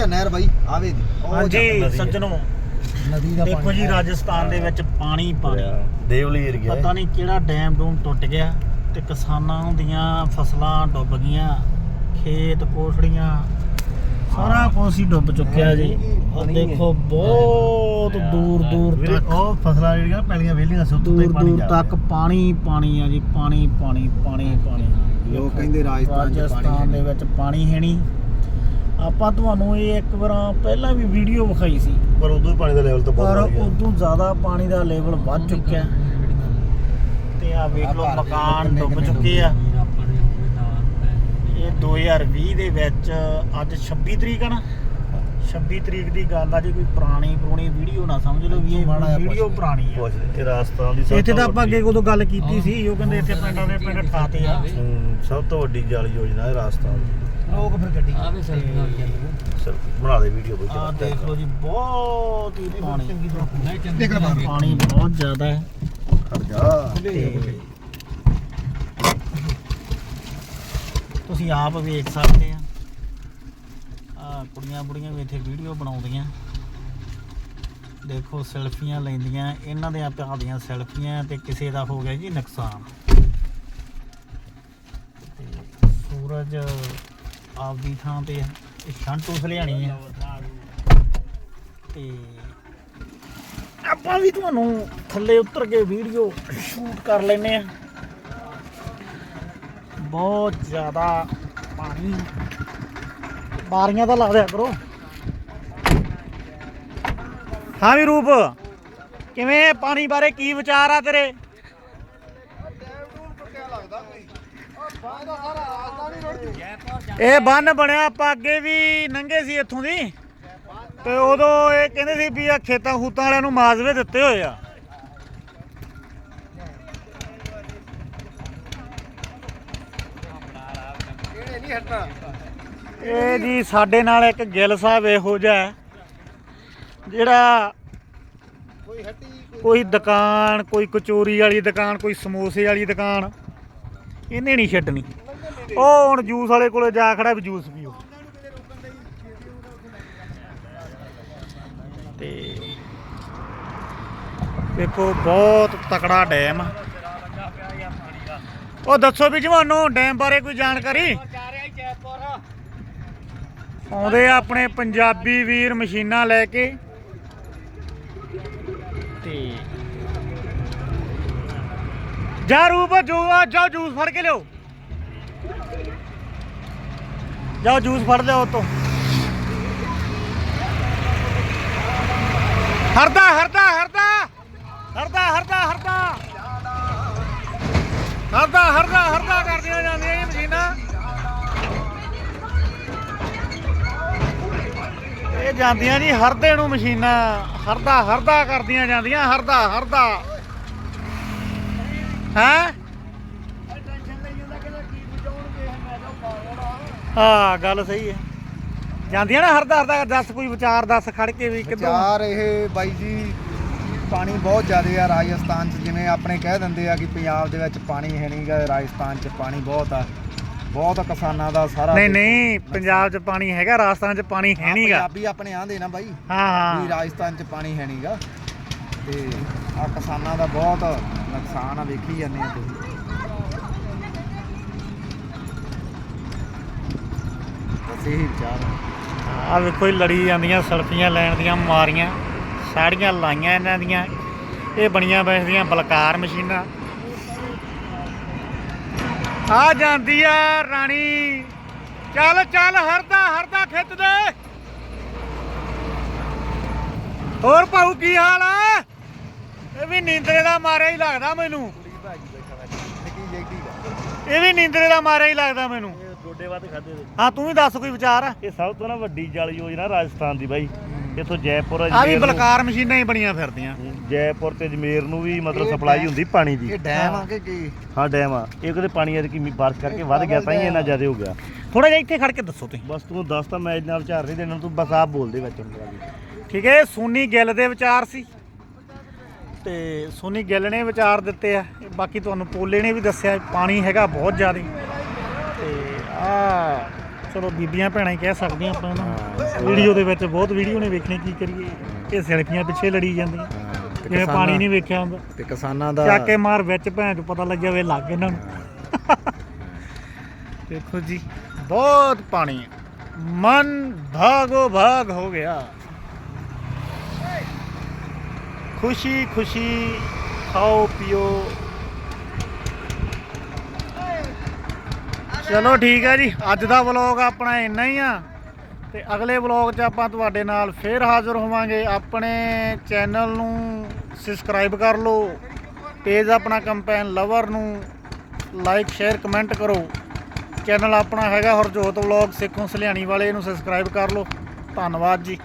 ਆ ਨਹਿਰ ਬਾਈ ਆਵੇ ਦੀ। ਉਹ ਹਾਂਜੀ ਨਦੀ। ਸੱਜਣੋ ਨਦੀ ਦਾ ਦੇਖੋ ਜੀ ਰਾਜਸਥਾਨ ਦੇ ਵਿੱਚ ਪਾਣੀ ਪਾਣੀ। ਦੇਵਲੀ ਏਰੀਆ ਪਤਾ ਨਹੀਂ ਕਿਹੜਾ ਡੈਮ ਡੂਮ ਟੁੱਟ ਗਿਆ ਤੇ ਕਿਸਾਨਾਂ ਦੀਆਂ ਫਸਲਾਂ ਡੁੱਬ ਗਈਆਂ ਖੇਤ ਕੋਠੜੀਆਂ ਸਾਰਾ ਕੁਝ ਹੀ ਡੁੱਬ ਚੁੱਕਿਆ ਜੀ। ਉਹ ਪਾਣੀ ਹੈ। ਦੇਖੋ ਬਹੁਤ ਦੂਰ ਦੂਰ ਵੀਰੇ ਤੱਕ। ਉਹ ਫਸਲਾਂ ਜਿਹੜੀਆਂ ਪੈਲੀਆਂ ਵੇਲੀਆਂ ਸੁੱਤ ਤੇ ਦੂਰ ਪਾਣੀ ਦੂਰ ਜਾ ਤੱਕ ਪਾਣੀ ਪਾਣੀ ਆ ਜੀ ਪਾਣੀ ਪਾਣੀ ਪਾਣੀ ਪਾਣੀ। ਲੋਕ ਕਹਿੰਦੇ ਰਾਜਸਥਾਨ ਚ ਰਾਜਸਥਾਨ ਪਾਣੀ ਦੇ ਵਿੱਚ ਪਾਣੀ ਹੈ ਨਹੀਂ। ਆਪਾਂ ਤੁਹਾਨੂੰ ਇਹ ਇੱਕ ਵਾਰ ਪਹਿਲਾਂ ਵੀ ਵੀਡੀਓ ਵਿਖਾਈ ਸੀ। ਪਰ ਉਦੋਂ ਹੀ ਪਾਣੀ ਦਾ ਲੈਵਲ ਤਾਂ ਬਹੁਤ ਪਰ ਵੱਧ ਗਿਆ। ਉਦੋਂ ਜ਼ਿਆਦਾ ਪਾਣੀ ਦਾ ਲੈਵਲ ਵੱਧ ਚੁੱਕਿਆ। ਤੇ ਆ ਵੇਖ ਲਓ ਮਕਾਨ ਡੁੱਬ ਚੁੱਕੇ ਆ। ਇਹ 2020 ਦੇ ਵਿੱਚ ਅੱਜ 26 ਤਰੀਕ ਆ ਨਾ। 26 ਤਰੀਕ ਦੀ ਗੱਲ ਆ ਜੀ ਕੋਈ ਪੁਰਾਣੀ ਪੁਰਾਣੀ ਵੀਡੀਓ ਨਾ ਸਮਝ ਲਓ ਵੀ ਇਹ ਵੀਡੀਓ ਪੁੱਛ। ਪੁਰਾਣੀ ਆ। ਨੀ, ਇਹ ਰਾਜਸਥਾਨ ਦੀ ਸਭ ਇੱਥੇ ਤਾਂ ਆਪਾਂ ਅੱਗੇ ਵੱਡੀ- ਉਦੋਂ ਗੱਲ ਕੀਤੀ ਸੀ ਉਹ ਕਹਿੰਦੇ ਇੱਥੇ ਪਿੰਡਾਂ ਦੇ ਪਿੰਡ ਠਾਤੇ ਆ। ਸਭ ਤੋਂ ਵੱਡੀ ਜਲ ਯੋਜਨਾ ਹੈ ਰਾਜਸਥਾਨ ਦੀ। ਲੋਕ ਫਿਰ ਗੱਡੀ ਸਰ ਬਣਾ ਦੇ ਵੀਡੀਓ ਬਈ ਆ ਦੇਖ ਲਓ ਜੀ ਬਹੁਤ ਹੀ ਪਾਣੀ ਲੈ ਬਾਹਰ। ਪਾਣੀ ਬਹੁਤ ਜ਼ਿਆਦਾ ਹੈ। ਖੜ ਜਾ। ਤੁਸੀਂ ਆਪ ਵੇਖ ਸਕਦੇ ਆ। ਆ ਕੁੜੀਆਂ ਬੁੜੀਆਂ ਵੀ ਇੱਥੇ ਵੀਡੀਓ ਬਣਾਉਂਦੀਆਂ। ਦੇਖੋ ਸੈਲਫੀਆਂ ਲੈਂਦੀਆਂ ਇਹਨਾਂ ਦੇ ਆਪਿਆਂ ਦੀਆਂ ਸੈਲਫੀਆਂ ਤੇ ਕਿਸੇ ਦਾ ਹੋ ਗਿਆ ਜੀ ਨੁਕਸਾਨ। ਤੇ ਸੂਰਜ ਆਪਦੀ ਥਾਂ ਤੇ ਆ ਇਹ ਸ਼ੰਟੂ ਹਲਿਆਣੀ ਆ। ਤੇ ਆਪਾਂ ਵੀ ਤੁਹਾਨੂੰ ਥੱਲੇ ਉਤਰ ਕੇ ਵੀਡੀਓ ਸ਼ੂਟ ਕਰ ਲੈਨੇ ਆ। ਬਹੁਤ ਜ਼ਿਆਦਾ ਪਾਣੀ। ਬਾਰੀਆਂ ਤਾਂ ਲਾ ਦਿਆ ਕਰੋ। ਹਾਂ ਵੀ ਰੂਪ, ਕਿਵੇਂ ਪਾਣੀ ਬਾਰੇ ਕੀ ਵਿਚਾਰ ਆ ਤੇਰੇ? ਇਹ ਬੰਨ ਬਣਿਆ ਆਪਾਂ ਅੱਗੇ ਵੀ, ਨੰਗੇ ਸੀ ਇੱਥੋਂ ਦੀ। ਤੇ ਉਦੋਂ ਇਹ ਕਹਿੰਦੇ ਸੀ ਵੀ ਆ ਖੇਤਾਂ ਖੂਤਾਂ ਵਾਲਿਆਂ ਨੂੰ ਮਾਜ਼ਵੇ ਦਿੱਤੇ ਹੋਏ ਆ। ਇਹ ਜੀ ਸਾਡੇ ਨਾਲ ਇੱਕ ਗਿੱਲ ਸਾਹਿਬ ਇਹੋ ਜਿਹਾ ਜਿਹੜਾ ਕੋਈ ਹੱਟੀ ਕੋਈ ਦੁਕਾਨ, ਕੋਈ ਕਚੋਰੀ ਵਾਲੀ ਦੁਕਾਨ, ਕੋਈ ਸਮੋਸੇ ਵਾਲੀ ਦੁਕਾਨ, ਇਹਨੇ ਨਹੀਂ ਛੱਡਣੀ। ਉਹ ਹੁਣ ਜੂਸ ਵਾਲੇ ਕੋਲੇ ਜਾ ਖੜਾ ਵੀ ਜੂਸ ਪੀਓ। ਤੇ ਦੇਖੋ, ਬਹੁਤ ਤਕੜਾ ਡੈਮ ਉਹ ਦੱਸੋ ਵੀ ਜਵਾਨੋ, ਡੈਮ ਬਾਰੇ ਕੋਈ ਜਾਣਕਾਰੀ? ਆਉਂਦੇ ਆ ਆਪਣੇ ਪੰਜਾਬੀ ਵੀਰ ਮਸ਼ੀਨਾਂ ਲੈ ਕੇ। ਤੇ ਜਾ ਰੂਪ, ਜੋ ਆ, ਜਾਓ, ਜੂਸ ਫੜ ਕੇ ਲਿਓ ਜਾਓ ਜੂਸ ਫੜ ਲਿਓ ਉਤੋਂ। ਹਰਦਾ ਹਰਦਾ ਹਰਦਾ। ਹਰਦਾ ਹਰਦਾ ਹਰਦਾ। ਹਰਦਾ ਹਰਦਾ ਹਰਦਾ ਕਰਦੀਆਂ ਜਾਂਦੀਆਂ ਇਹ ਮਸ਼ੀਨਾਂ। ਇਹ ਜਾਂਦੀਆਂ ਜੀ ਹਰਦੇ ਨੂੰ ਮਸ਼ੀਨਾਂ। ਹਰਦਾ ਹਰਦਾ ਕਰਦੀਆਂ ਜਾਂਦੀਆਂ ਹਰਦਾ ਹਰਦਾ। ਹੈ? ਹਾਂ ਗੱਲ ਸਹੀ ਹੈ। ਜਾਂਦੀਆਂ ਨਾ ਹਰਦਾ ਹਰਦਾ ਦੱਸ ਕੋਈ ਵਿਚਾਰ ਦੱਸ ਖੜ ਕੇ ਵੀ ਕਿੱਦੋਂ ਚਾਰ ਇਹ ਬਾਈ ਜੀ ਪਾਣੀ ਬਹੁਤ ਜ਼ਿਆਦਾ ਆ ਰਾਜਸਥਾਨ ਚ ਜਿਵੇਂ ਆਪਣੇ ਕਹਿ ਦਿੰਦੇ ਆ ਕਿ ਪੰਜਾਬ ਦੇ ਵਿੱਚ ਪਾਣੀ ਹੈ ਨਹੀਂਗਾ ਰਾਜਸਥਾਨ ਚ ਪਾਣੀ ਬਹੁਤ ਆ। ਬਹੁਤ ਕਿਸਾਨਾਂ ਦਾ ਸਾਰਾ ਨਹੀਂ ਨਹੀਂ ਪੰਜਾਬ 'ਚ ਪਾਣੀ ਹੈਗਾ ਰਾਜਸਥਾਨ 'ਚ ਪਾਣੀ ਹੈ ਨਹੀਂਗਾ ਪੰਜਾਬੀ ਆਪਣੇ ਆਂਦੇ ਨਾ ਬਾਈ ਹਾਂ ਵੀ ਹਾਂ ਰਾਜਸਥਾਨ ਚ ਪਾਣੀ ਹੈ ਨਹੀਂਗਾ ਤੇ ਆ ਕਿਸਾਨਾਂ ਦਾ ਬਹੁਤ ਨੁਕਸਾਨ ਆ ਵੇਖੀ ਜਾਂਦੇ ਆ ਤੁਸੀਂ। ਬਸ ਇਹੀ ਵਿਚਾਰ ਆ ਵੇਖੋ ਇਹ ਲੜੀ ਜਾਂਦੀਆਂ ਸਲਫੀਆਂ ਲੈਣ ਦੀਆਂ ਮਾਰੀਆਂ ਸਾੜੀਆਂ ਲਾਈਆਂ ਇਹਨਾਂ ਦੀਆਂ। ਇਹ ਬਣੀਆਂ ਬੈਸਦੀਆਂ ਬਲਕਾਰ ਮਸ਼ੀਨਾਂ। ਆ ਜਾਂਦੀ ਆ ਰਾਣੀ। ਚੱਲ ਚੱਲ ਹਰਦਾ ਹਰਦਾ ਖਿੱਚ ਦੇ। ਹੋਰ ਭਾਊ ਕੀ ਹਾਲ ਆ? ਇਹ ਵੀ ਨੀਂਦਰੇ ਦਾ ਮਾਰਿਆ ਹੀ ਲੱਗਦਾ ਮੈਨੂੰ। ਇਹ ਵੀ ਨੀਂਦਰੇ ਦਾ ਮਾਰਿਆ ਹੀ ਲੱਗਦਾ ਮੈਨੂੰ। ਗੋਡੇ ਵੱਧ ਖਾਦੇ ਦੇ। ਹਾਂ ਤੂੰ ਵੀ ਦੱਸ ਕੋਈ ਵਿਚਾਰ? ਇਹ ਸਭ ਤੋਂ ਨਾ ਵੱਡੀ ਜਲ ਯੋਜਨਾ ਰਾਜਸਥਾਨ ਦੀ ਬਾਈ। ਇੱਥੋਂ ਜੈਪੁਰ ਆ ਵੀ ਨੂੰ- ਬਲਕਾਰ ਮਸ਼ੀਨਾਂ ਹੀ ਬਣੀਆਂ ਫਿਰਦੀਆਂ। ਜੈਪੁਰ ਤੇ ਅਜਮੇਰ ਨੂੰ ਵੀ ਮਤਲਬ ਸਪਲਾਈ ਹੁੰਦੀ ਪਾਣੀ ਦੀ। ਇਹ ਡੈਮ ਆ ਕਿ ਕੀ? ਹਾਂ ਡੈਮ ਆ। ਇਹ ਕਦੇ ਪਾਣੀ ਐਤਕੀ ਮੀਂਹ ਬਾਰਿਸ਼ ਕਰਕੇ ਵੱਧ ਗਿਆ ਤਾਂ ਹੀ ਇੰਨਾ ਜ਼ਿਆਦਾ ਹੋ ਗਿਆ। ਥੋੜਾ ਜਿਹਾ ਇੱਥੇ ਖੜ ਕੇ ਦੱਸੋ ਤੁਸੀਂ। ਬਸ ਤੂੰ ਦੱਸ ਤਾਂ ਮੈਂ ਨਾਲ ਵਿਚਾਰ ਨਹੀਂ ਦੇਣਾ ਤੂੰ ਬਸ ਆਪ ਬੋਲਦੇ ਵਿੱਚ ਹੁਣ ਠੀਕ ਹੈ ਇਹ ਸੋਨੀ ਗਿੱਲ ਦੇ ਵਿਚਾਰ ਸੀ। ਤੇ ਸੋਨੀ ਗਿੱਲ ਨੇ ਵਿਚਾਰ ਦਿੱਤੇ ਆ। ਇਹ ਬਾਕੀ ਤੁਹਾਨੂੰ ਪੋਲੇ ਨੇ ਵੀ ਦੱਸਿਆ ਪਾਣੀ ਹੈਗਾ ਬਹੁਤ ਜ਼ਿਆਦਾ। ਆ ਚਲੋ ਬੀਬੀਆਂ ਭੈਣਾਂ ਹੀ ਕਹਿ ਸਕਦੀਆਂ ਆਪਾਂ ਹਾਂ, ਇਹਨੂੰ ਵੀਡੀਓ ਦੇ ਵਿੱਚ ਬਹੁਤ ਵੀਡੀਓ ਨੇ ਵੇਖਣੀ ਕੀ ਕਰੀਏ? ਇਹ ਸੈਲਫੀਆਂ ਪਿੱਛੇ ਲੜੀ ਜਾਂਦੀਆਂ। ਜਿਵੇਂ ਪਾਣੀ ਨਹੀਂ ਵੇਖਿਆ ਹੁੰਦਾ। ਤੇ ਕਿਸਾਨਾਂ ਦਾ ਚੱਕ ਮਾਰ ਵਿੱਚ ਭੈਣ ਚ ਪਤਾ ਲੱਗਿਆ ਵੇ ਲੱਗ ਇਹਨਾਂ ਨੂੰ। ਦੇਖੋ ਜੀ ਬਹੁਤ ਪਾਣੀ ਹੈ। ਮਨ ਭਾਗੋ ਭਾਗ ਹੋ ਗਿਆ। ਖੁਸ਼ੀ ਖੁਸ਼ੀ ਖਾਓ ਪੀਓ। ਚਲੋ ਠੀਕ ਹੈ ਜੀ, ਅੱਜ ਦਾ ਵਲੌਗ ਆਪਣਾ ਇੰਨਾ ਹੀ ਆ। ਤੇ ਅਗਲੇ ਵਲੌਗ 'ਚ ਆਪਾਂ ਤੁਹਾਡੇ ਨਾਲ ਫੇਰ ਹਾਜ਼ਰ ਹੋਵਾਂਗੇ। ਆਪਣੇ ਚੈਨਲ ਨੂੰ ਸਬਸਕ੍ਰਾਈਬ ਕਰ ਲਓ, ਪੇਜ ਆਪਣਾ ਕੰਪੈਨ ਲਵਰ ਨੂੰ ਲਾਈਕ, ਸ਼ੇਅਰ, ਕਮੈਂਟ ਕਰੋ। ਚੈਨਲ ਆਪਣਾ ਹੈਗਾ ਹਰਜੋਤ ਵਲੌਗ, ਸਿੱਖੋਂ ਸਲਿਆਣੀ ਵਾਲੇ ਇਹਨੂੰ ਸਬਸਕ੍ਰਾਈਬ ਕਰ ਲਓ। ਧੰਨਵਾਦ ਜੀ।